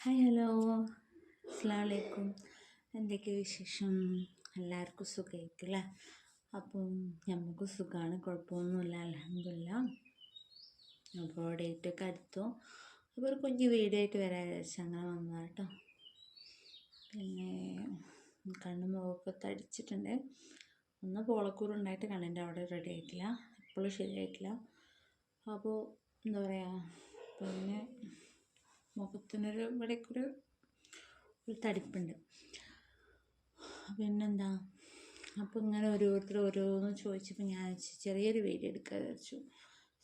Hi hello അസ്ലാമലൈക്കും എന്തൊക്കെ വിശേഷം? എല്ലാവർക്കും സുഖമായിരിക്കില്ല അപ്പം നമുക്ക് സുഖമാണ് കുഴപ്പമൊന്നുമില്ല അലഹമില്ല അപ്പോൾ ഡേറ്റൊക്കെ അടുത്തു അപ്പോൾ ഒരു കുഞ്ഞ് വീഡിയോ ആയിട്ട് വരാൻ അങ്ങനെ വന്നതാണ് കേട്ടോ പിന്നെ കണ്ണും മുഖമൊക്കെ തടിച്ചിട്ടുണ്ട്. ഒന്ന് പോളക്കൂർ ഉണ്ടായിട്ട് കണ്ണിന്റെ അവിടെ റെഡി ആയിട്ടില്ല. ഇപ്പോഴും ശരിയായിട്ടില്ല. അപ്പോൾ എന്താ പറയുക പിന്നെ മുഖത്തിനൊരു ഇവിടേക്കൊരു ഒരു തടിപ്പുണ്ട്. പിന്നെന്താ? അപ്പോൾ ഇങ്ങനെ ഓരോരുത്തർ ഓരോന്ന് ചോദിച്ചപ്പോൾ ഞാൻ ചെറിയൊരു വീഡിയോ എടുക്കാൻ വിചാരിച്ചു.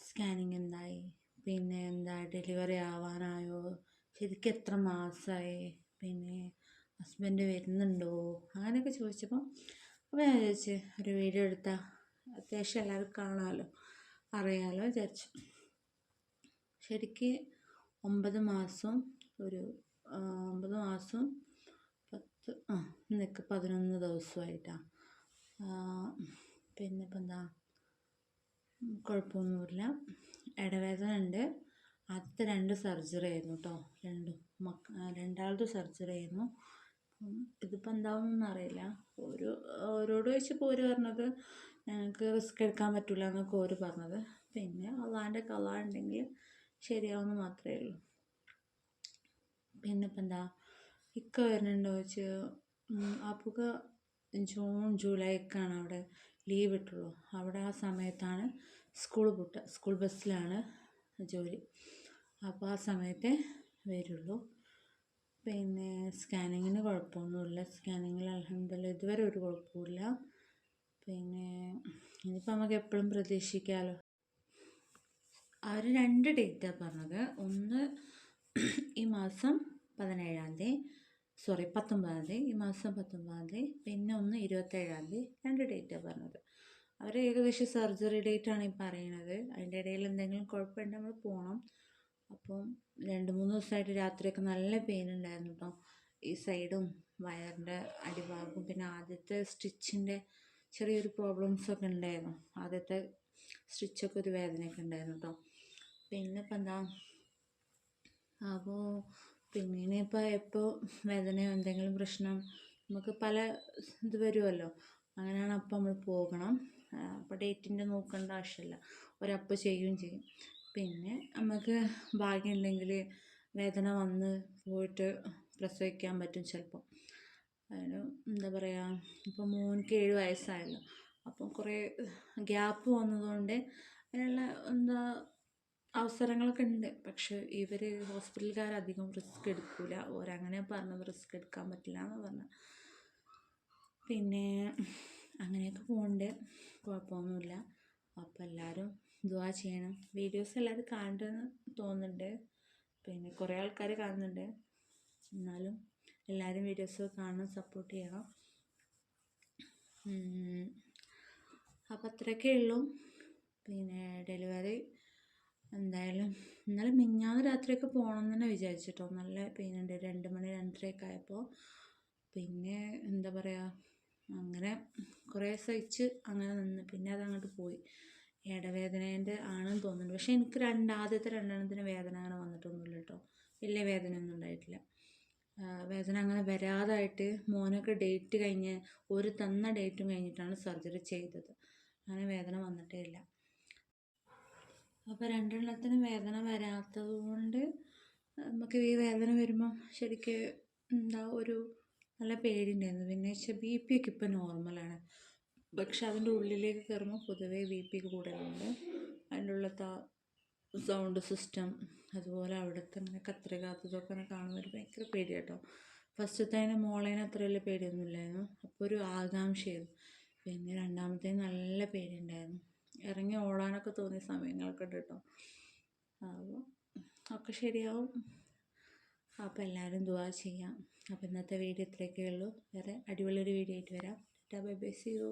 സ്കാനിങ് എന്തായി? പിന്നെ എന്താ? ഡെലിവറി ആവാനായോ? ശരിക്കും എത്ര മാസമായി പിന്നെ ഹസ്ബൻഡ് വരുന്നുണ്ടോ? അങ്ങനെയൊക്കെ ചോദിച്ചപ്പോൾ അപ്പോൾ ഞാൻ വിചാരിച്ചു ഒരു വീഡിയോ എടുത്താൽ അത്യാവശ്യം എല്ലാവർക്കും കാണാമല്ലോ അറിയാമല്ലോ വിചാരിച്ചു. ശരിക്ക് ഒമ്പത് മാസവും ഒരു ഒമ്പത് മാസവും പത്ത് ആ നിൽക്ക് പതിനൊന്ന് ദിവസമായിട്ടാണ് പിന്നെ ഇപ്പം എന്താ കുഴപ്പമൊന്നുമില്ല. ഇടവേദന ഉണ്ട്. ആദ്യത്തെ രണ്ട് സർജറി ആയിരുന്നു കേട്ടോ രണ്ടും മക്ക ആ, സർജറി ആയിരുന്നു. ഇതിപ്പോൾ എന്താവുമെന്ന് അറിയില്ല. ഒരു ഓരോട് ചോദിച്ചപ്പോൾ ഓര് പറഞ്ഞത് ഞങ്ങൾക്ക് റിസ്ക് എടുക്കാൻ പറ്റില്ല എന്നൊക്കെ ഓര് പറഞ്ഞത്. പിന്നെ അള്ളാന്റെ കല ഉണ്ടെങ്കിൽ ശരിയാവുമെന്ന് മാത്രമേ ഉള്ളൂ. പിന്നെ ഇപ്പം എന്താ ഇക്ക വരുന്നുണ്ടോ വെച്ച് അപ്പുക ജൂൺ ജൂലൈക്കാണ് അവിടെ ലീവ് ഇട്ടുള്ളൂ. അവിടെ ആ സമയത്താണ് സ്കൂൾ പൂട്ട സ്കൂൾ ബസ്സിലാണ് ജോലി. അപ്പോൾ ആ സമയത്തേ വരുള്ളൂ. പിന്നെ സ്കാനിങ്ങിന് കുഴപ്പമൊന്നുമില്ല. സ്കാനിങ്ങിൽ അലഹമില്ല ഇതുവരെ ഒരു കുഴപ്പമില്ല പിന്നെ ഇനിയിപ്പോൾ നമുക്ക് എപ്പോഴും പ്രതീക്ഷിക്കാമല്ലോ അവർ രണ്ട് ഡേറ്റാണ് പറഞ്ഞത്. ഒന്ന് ഈ മാസം പതിനേഴാം തീയതി സോറി പത്തൊമ്പതാം തീയതി ഈ മാസം പത്തൊമ്പതാം തീയതി പിന്നെ ഒന്ന് ഇരുപത്തേഴാം തീയതി രണ്ട് ഡേറ്റാണ് പറഞ്ഞത്. അവർ ഏകദേശം സർജറി ഡേറ്റാണ് ഈ പറയുന്നത്. അതിന്റെ ഇടയിൽ എന്തെങ്കിലും കുഴപ്പമുണ്ടെങ്കിൽ നമ്മൾ പോകണം അപ്പം രണ്ട് മൂന്ന് ദിവസമായിട്ട് രാത്രിയൊക്കെ നല്ല പെയിൻ ഉണ്ടായിരുന്നു കേട്ടോ ഈ സൈഡും വയറിന്റെ അടിഭാഗവും പിന്നെ ആദ്യത്തെ സ്റ്റിച്ചിന്റെ ചെറിയൊരു പ്രോബ്ലംസ് ഒക്കെ ഉണ്ടായിരുന്നു. ആദ്യത്തെ സ്റ്റിച്ചൊക്കെ ഒരു വേദനയൊക്കെ ഉണ്ടായിരുന്നു കേട്ടോ പിന്നെ ഇപ്പം എന്താ അപ്പോൾ പിന്നെ ഇനിയിപ്പോൾ എപ്പോൾ വേദനയോ എന്തെങ്കിലും പ്രശ്നം നമുക്ക് പല ഇത് വരുമല്ലോ അങ്ങനെയാണ് അപ്പോൾ നമ്മൾ പോകണം. അപ്പോൾ ഡേറ്റിന്റെ നോക്കേണ്ട ആവശ്യമില്ല. ഒരപ്പോൾ ചെയ്യുകയും ചെയ്യും. പിന്നെ നമുക്ക് ഭാഗ്യമുണ്ടെങ്കിൽ വേദന വന്ന് പോയിട്ട് പ്രസവിക്കാൻ പറ്റും ചിലപ്പോൾ അതിന് എന്താ പറയുക ഇപ്പോൾ മോനിക്ക് ഏഴ് വയസ്സായല്ലോ. അപ്പം കുറേ ഗ്യാപ്പ് വന്നതുകൊണ്ട് അതിനുള്ള എന്താ അവസരങ്ങളൊക്കെ ഉണ്ട്. പക്ഷെ ഇവർ ഹോസ്പിറ്റലുകാർ അധികം റിസ്ക് എടുക്കില്ല ഓരങ്ങനെ പറഞ്ഞത് റിസ്ക് എടുക്കാൻ പറ്റില്ല എന്ന് പറഞ്ഞു. പിന്നെ അങ്ങനെയൊക്കെ പോകുന്നുണ്ട് കുഴപ്പമൊന്നുമില്ല അപ്പോൾ എല്ലാവരും ദുവാ ചെയ്യണം. വീഡിയോസ് എല്ലാവരും കാണണ്ടെന്ന് തോന്നുന്നുണ്ട്. പിന്നെ കുറേ ആൾക്കാർ കാണുന്നുണ്ട്. എന്നാലും എല്ലാവരും വീഡിയോസ് കാണണം സപ്പോർട്ട് ചെയ്യണം. അപ്പം അത്രയൊക്കെ ഉള്ളൂ. പിന്നെ ഡെലിവറി എന്തായാലും ഇന്നലെ മിഞ്ഞാന്ന് രാത്രിയൊക്കെ പോകണം തന്നെ വിചാരിച്ചിട്ടോ. നല്ല പെയിനുണ്ട് രണ്ട് മണി രണ്ടരയൊക്കെ ആയപ്പോൾ പിന്നെ എന്താ പറയുക അങ്ങനെ കുറേ സഹിച്ച് അങ്ങനെ നിന്ന്. പിന്നെ അത് അങ്ങോട്ട് പോയി. ഇടവേദനേന്റെ ആണെന്ന് തോന്നുന്നുണ്ട്. പക്ഷേ എനിക്ക് രണ്ട് ആദ്യത്തെ രണ്ടെണ്ണത്തിന് വേദന അങ്ങനെ വന്നിട്ടൊന്നുമില്ല കേട്ടോ വലിയ വേദനയൊന്നും ഉണ്ടായിട്ടില്ല. വേദന അങ്ങനെ വരാതായിട്ട് മോനൊക്കെ ഡേറ്റ് കഴിഞ്ഞ് ഒരു തന്ന ഡേറ്റും കഴിഞ്ഞിട്ടാണ് സർജറി ചെയ്തത്. അങ്ങനെ വേദന വന്നിട്ടേ ഇല്ല. അപ്പോൾ രണ്ടെണ്ണത്തിനും വേദന വരാത്തത് കൊണ്ട് നമുക്ക് ഈ വേദന വരുമ്പോൾ ശരിക്ക് എന്താ ഒരു നല്ല പേടിയുണ്ടായിരുന്നു. പിന്നെ വെച്ചാൽ ബി പി ഒക്കെ ഇപ്പം നോർമലാണ് പക്ഷെ അതിന്റെ ഉള്ളിലേക്ക് കയറുമ്പോൾ പൊതുവേ ബി പി കൂടുതലുണ്ട്. അതിന്റെ ഉള്ളത്തെ സൗണ്ട് സിസ്റ്റം അതുപോലെ അവിടുത്തെ ഇങ്ങനെ കത്രികാത്തതൊക്കെ ഇങ്ങനെ കാണുമ്പോൾ ഒരു ഭയങ്കര പേടി കേട്ടോ ഫസ്റ്റത്തെ അതിന് മോളേനെ അത്ര വലിയ പേടിയൊന്നുമില്ലായിരുന്നു. അപ്പോൾ ഒരു ആകാംക്ഷയായിരുന്നു. പിന്നെ രണ്ടാമത്തേന് നല്ല പേടിയുണ്ടായിരുന്നു. ഇറങ്ങി ഓടാനൊക്കെ തോന്നിയ സമയങ്ങളൊക്കെ ഉണ്ട് കേട്ടോ അപ്പോൾ ഒക്കെ ശരിയാവും. അപ്പോൾ എല്ലാവരും ദുവാ ചെയ്യാം. അപ്പോൾ ഇന്നത്തെ വീഡിയോ ഇത്രയൊക്കെ ഉള്ളൂ വേറെ അടിപൊളിയൊരു വീഡിയോ ആയിട്ട് വരാം. ടാ ബൈ ബൈ സി യു.